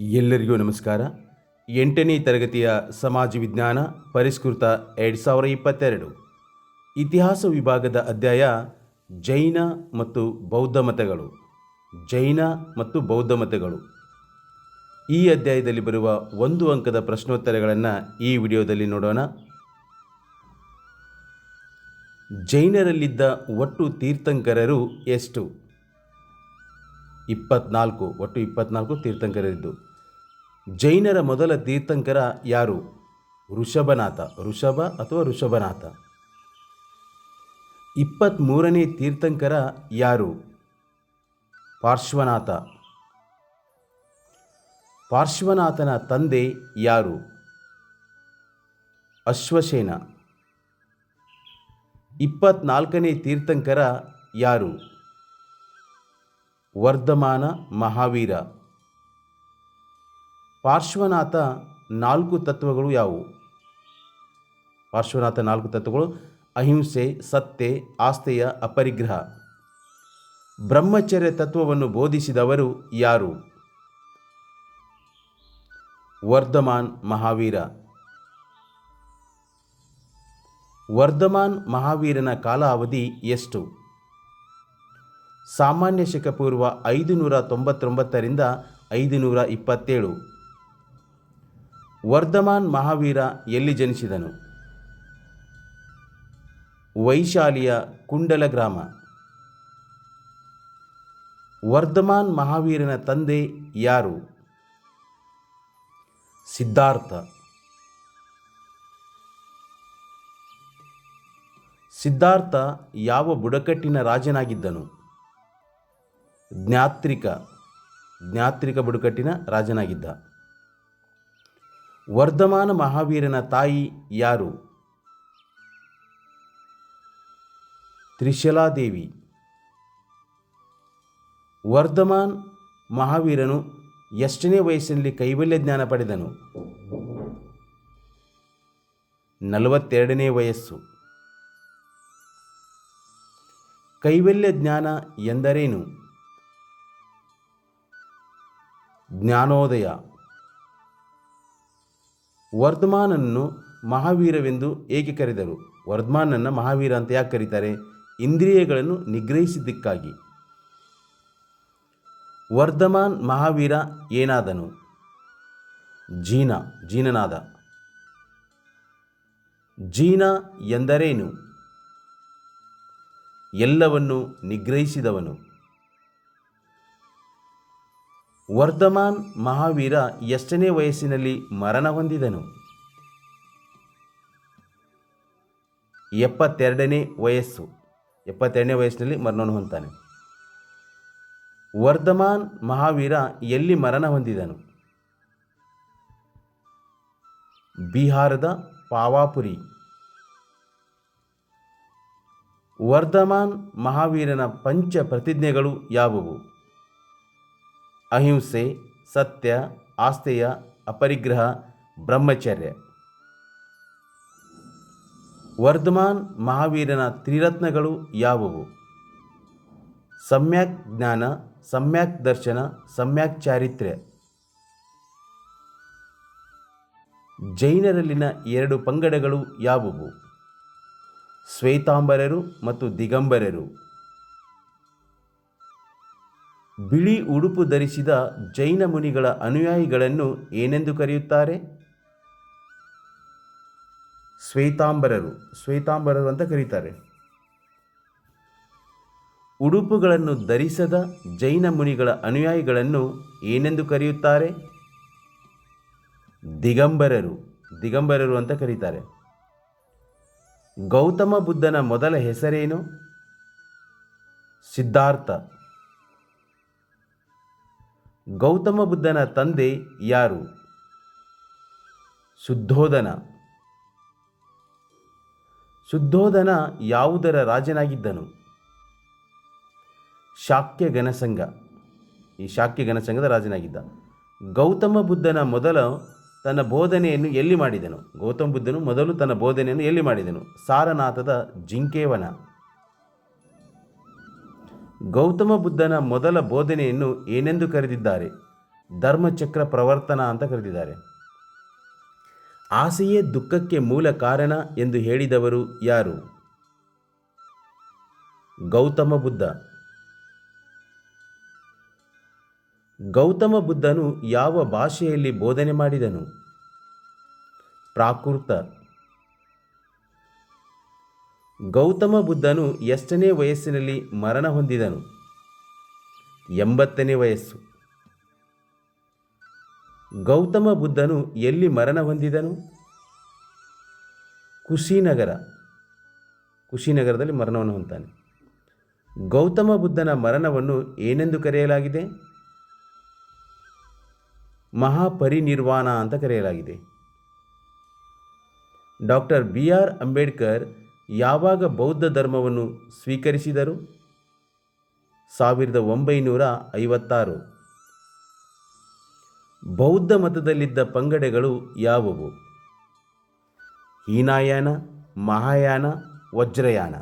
ಎಲ್ಲರಿಗೂ ನಮಸ್ಕಾರ. ಎಂಟನೇ ತರಗತಿಯ ಸಮಾಜ ವಿಜ್ಞಾನ ಪರಿಷ್ಕೃತ ಎರಡು ಸಾವಿರ ಇಪ್ಪತ್ತೆರಡು. ಇತಿಹಾಸ ವಿಭಾಗದ ಅಧ್ಯಾಯ ಜೈನ ಮತ್ತು ಬೌದ್ಧ ಮತಗಳು. ಜೈನ ಮತ್ತು ಬೌದ್ಧ ಮತಗಳು. ಈ ಅಧ್ಯಾಯದಲ್ಲಿ ಬರುವ ಒಂದು ಅಂಕದ ಪ್ರಶ್ನೋತ್ತರಗಳನ್ನು ಈ ವಿಡಿಯೋದಲ್ಲಿ ನೋಡೋಣ. ಜೈನರಲ್ಲಿದ್ದ ಒಟ್ಟು ತೀರ್ಥಂಕರರು ಎಷ್ಟು? ಇಪ್ಪತ್ನಾಲ್ಕು, ಒಟ್ಟು ಇಪ್ಪತ್ನಾಲ್ಕು ತೀರ್ಥಂಕರರಿದ್ದು. ಜೈನರ ಮೊದಲ ತೀರ್ಥಂಕರ ಯಾರು? ಋಷಭನಾಥ. ಋಷಭ ಅಥವಾ ಋಷಭನಾಥ? ಇಪ್ಪತ್ತ್ಮೂರನೇ ತೀರ್ಥಂಕರ ಯಾರು? ಪಾರ್ಶ್ವನಾಥ. ಪಾರ್ಶ್ವನಾಥನ ತಂದೆ ಯಾರು? ಅಶ್ವಸೇನ. ಇಪ್ಪತ್ನಾಲ್ಕನೇ ತೀರ್ಥಂಕರ ಯಾರು? ವರ್ಧಮಾನ ಮಹಾವೀರ. ಪಾರ್ಶ್ವನಾಥ ನಾಲ್ಕು ತತ್ವಗಳು ಯಾವುವು? ಪಾರ್ಶ್ವನಾಥ ನಾಲ್ಕು ತತ್ವಗಳು ಅಹಿಂಸೆ, ಸತ್ಯ ಆಸ್ತೆಯ ಅಪರಿಗ್ರಹ. ಬ್ರಹ್ಮಚರ್ಯ ತತ್ವವನ್ನು ಬೋಧಿಸಿದವರು ಯಾರು? ವರ್ಧಮಾನ್ ಮಹಾವೀರ. ವರ್ಧಮಾನ್ ಮಹಾವೀರನ ಕಾಲಾವಧಿ ಎಷ್ಟು? ಸಾಮಾನ್ಯ ಶಕ ಪೂರ್ವ ಐದು ನೂರ ತೊಂಬತ್ತೊಂಬತ್ತರಿಂದ ಐದು ನೂರ ಇಪ್ಪತ್ತೇಳು. ವರ್ಧಮಾನ್ ಮಹಾವೀರ ಎಲ್ಲಿ ಜನಿಸಿದನು? ವೈಶಾಲಿಯ ಕುಂಡಲ ಗ್ರಾಮ. ವರ್ಧಮಾನ್ ಮಹಾವೀರನ ತಂದೆ ಯಾರು? ಸಿದ್ಧಾರ್ಥ. ಸಿದ್ಧಾರ್ಥ ಯಾವ ಬುಡಕಟ್ಟಿನ ರಾಜನಾಗಿದ್ದನು? ಜ್ಞಾತ್ರಿಕ. ಜ್ಞಾತ್ರಿಕ ಬುಡಕಟ್ಟಿನ ರಾಜನಾಗಿದ್ದ. ವರ್ಧಮಾನ ಮಹಾವೀರನ ತಾಯಿ ಯಾರು? ತ್ರಿಶಲಾದೇವಿ. ವರ್ಧಮಾನ್ ಮಹಾವೀರನು ಎಷ್ಟನೇ ವಯಸ್ಸಿನಲ್ಲಿ ಕೈವಲ್ಯ ಜ್ಞಾನ ಪಡೆದನು? ನಲವತ್ತೆರಡನೇ ವಯಸ್ಸು. ಕೈವಲ್ಯ ಜ್ಞಾನ ಎಂದರೇನು? ಜ್ಞಾನೋದಯ. ವರ್ಧಮಾನನ್ನು ಮಹಾವೀರವೆಂದು ಏಕೆ ಕರೆದರು? ವರ್ಧಮಾನನ್ನು ಮಹಾವೀರ ಅಂತ ಯಾಕೆ ಕರೀತಾರೆ? ಇಂದ್ರಿಯಗಳನ್ನು ನಿಗ್ರಹಿಸಿದ್ದಕ್ಕಾಗಿ. ವರ್ಧಮಾನ್ ಮಹಾವೀರ ಏನಾದನು? ಜೀನ, ಜೀನನಾದ. ಜೀನ ಎಂದರೇನು? ಎಲ್ಲವನ್ನು ನಿಗ್ರಹಿಸಿದವನು. ವರ್ಧಮಾನ್ ಮಹಾವೀರ ಎಷ್ಟನೇ ವಯಸ್ಸಿನಲ್ಲಿ ಮರಣ ಹೊಂದಿದನು? ಎಪ್ಪತ್ತೆರಡನೇ ವಯಸ್ಸು. ಎಪ್ಪತ್ತೆರಡನೇ ವಯಸ್ಸಿನಲ್ಲಿ ಮರಣ ಹೊಂದಾನೆ ವರ್ಧಮಾನ್ ಮಹಾವೀರ ಎಲ್ಲಿ ಮರಣ ಹೊಂದಿದನು? ಬಿಹಾರದ ಪಾವಾಪುರಿ. ವರ್ಧಮಾನ್ ಮಹಾವೀರನ ಪಂಚ ಪ್ರತಿಜ್ಞೆಗಳು ಯಾವುವು? ಅಹಿಂಸೆ, ಸತ್ಯ, ಆಸ್ತೆಯ, ಅಪರಿಗ್ರಹ, ಬ್ರಹ್ಮಚರ್ಯ. ವರ್ಧಮಾನ್ ಮಹಾವೀರನ ತ್ರಿರತ್ನಗಳು ಯಾವುವು? ಸಮ್ಯಕ್ ಜ್ಞಾನ, ಸಮ್ಯಕ್ ದರ್ಶನ, ಸಮ್ಯಕ್ ಚಾರಿತ್ರ್ಯ. ಜೈನರಲ್ಲಿನ ಎರಡು ಪಂಗಡಗಳು ಯಾವುವು? ಶ್ವೇತಾಂಬರರು ಮತ್ತು ದಿಗಂಬರರು. ಬಿಳಿ ಉಡುಪು ಧರಿಸಿದ ಜೈನ ಮುನಿಗಳ ಅನುಯಾಯಿಗಳನ್ನು ಏನೆಂದು ಕರೆಯುತ್ತಾರೆ? ಶ್ವೇತಾಂಬರರು. ಶ್ವೇತಾಂಬರರು ಅಂತ ಕರೀತಾರೆ. ಉಡುಪುಗಳನ್ನು ಧರಿಸದ ಜೈನ ಮುನಿಗಳ ಅನುಯಾಯಿಗಳನ್ನು ಏನೆಂದು ಕರೆಯುತ್ತಾರೆ? ದಿಗಂಬರರು. ದಿಗಂಬರರು ಅಂತ ಕರೀತಾರೆ. ಗೌತಮ ಬುದ್ಧನ ಮೊದಲ ಹೆಸರೇನು? ಸಿದ್ಧಾರ್ಥ. ಗೌತಮ ಬುದ್ಧನ ತಂದೆ ಯಾರು? ಶುದ್ಧೋಧನ. ಶುದ್ಧೋಧನ ಯಾವುದರ ರಾಜನಾಗಿದ್ದನು? ಶಾಕ್ಯ ಗಣಸಂಘ ಈ ಶಾಕ್ಯ ಗಣಸಂಘದ ರಾಜನಾಗಿದ್ದ. ಗೌತಮ ಬುದ್ಧನ ಮೊದಲ ತನ್ನ ಬೋಧನೆಯನ್ನು ಎಲ್ಲಿ ಮಾಡಿದನು? ಗೌತಮ ಬುದ್ಧನು ಮೊದಲು ತನ್ನ ಬೋಧನೆಯನ್ನು ಎಲ್ಲಿ ಮಾಡಿದನು? ಸಾರನಾಥದ ಜಿಂಕೇವನ. ಗೌತಮ ಬುದ್ಧನ ಮೊದಲ ಬೋಧನೆಯನ್ನು ಏನೆಂದು ಕರೆದಿದ್ದಾರೆ? ಧರ್ಮಚಕ್ರ ಪ್ರವರ್ತನ ಅಂತ ಕರೆದಿದ್ದಾರೆ. ಆಸೆಯೇ ದುಃಖಕ್ಕೆ ಮೂಲ ಕಾರಣ ಎಂದು ಹೇಳಿದವರು ಯಾರು? ಗೌತಮ ಬುದ್ಧ. ಗೌತಮ ಬುದ್ಧನು ಯಾವ ಭಾಷೆಯಲ್ಲಿ ಬೋಧನೆ ಮಾಡಿದನು? ಪ್ರಾಕೃತ. ಗೌತಮ ಬುದ್ಧನು ಎಷ್ಟನೇ ವಯಸ್ಸಿನಲ್ಲಿ ಮರಣ ಹೊಂದಿದನು? ಎಂಬತ್ತನೇ ವಯಸ್ಸು. ಗೌತಮ ಬುದ್ಧನು ಎಲ್ಲಿ ಮರಣ ಹೊಂದಿದನು? ಕುಶಿನಗರ. ಕುಶಿನಗರದಲ್ಲಿ ಮರಣವನ್ನು ಹೊಂದಾನೆ ಗೌತಮ ಬುದ್ಧನ ಮರಣವನ್ನು ಏನೆಂದು ಕರೆಯಲಾಗಿದೆ? ಮಹಾಪರಿನಿರ್ವಾಣ ಅಂತ ಕರೆಯಲಾಗಿದೆ. ಡಾಕ್ಟರ್ ಬಿ ಆರ್ ಅಂಬೇಡ್ಕರ್ ಯಾವಾಗ ಬೌದ್ಧ ಧರ್ಮವನ್ನು ಸ್ವೀಕರಿಸಿದರು? ಸಾವಿರದ ಒಂಬೈನೂರ ಐವತ್ತಾರು. ಬೌದ್ಧ ಮತದಲ್ಲಿದ್ದ ಪಂಗಡಗಳು ಯಾವುವು? ಹೀನಾಯಾನ ಮಹಾಯಾನ ವಜ್ರಯಾನ.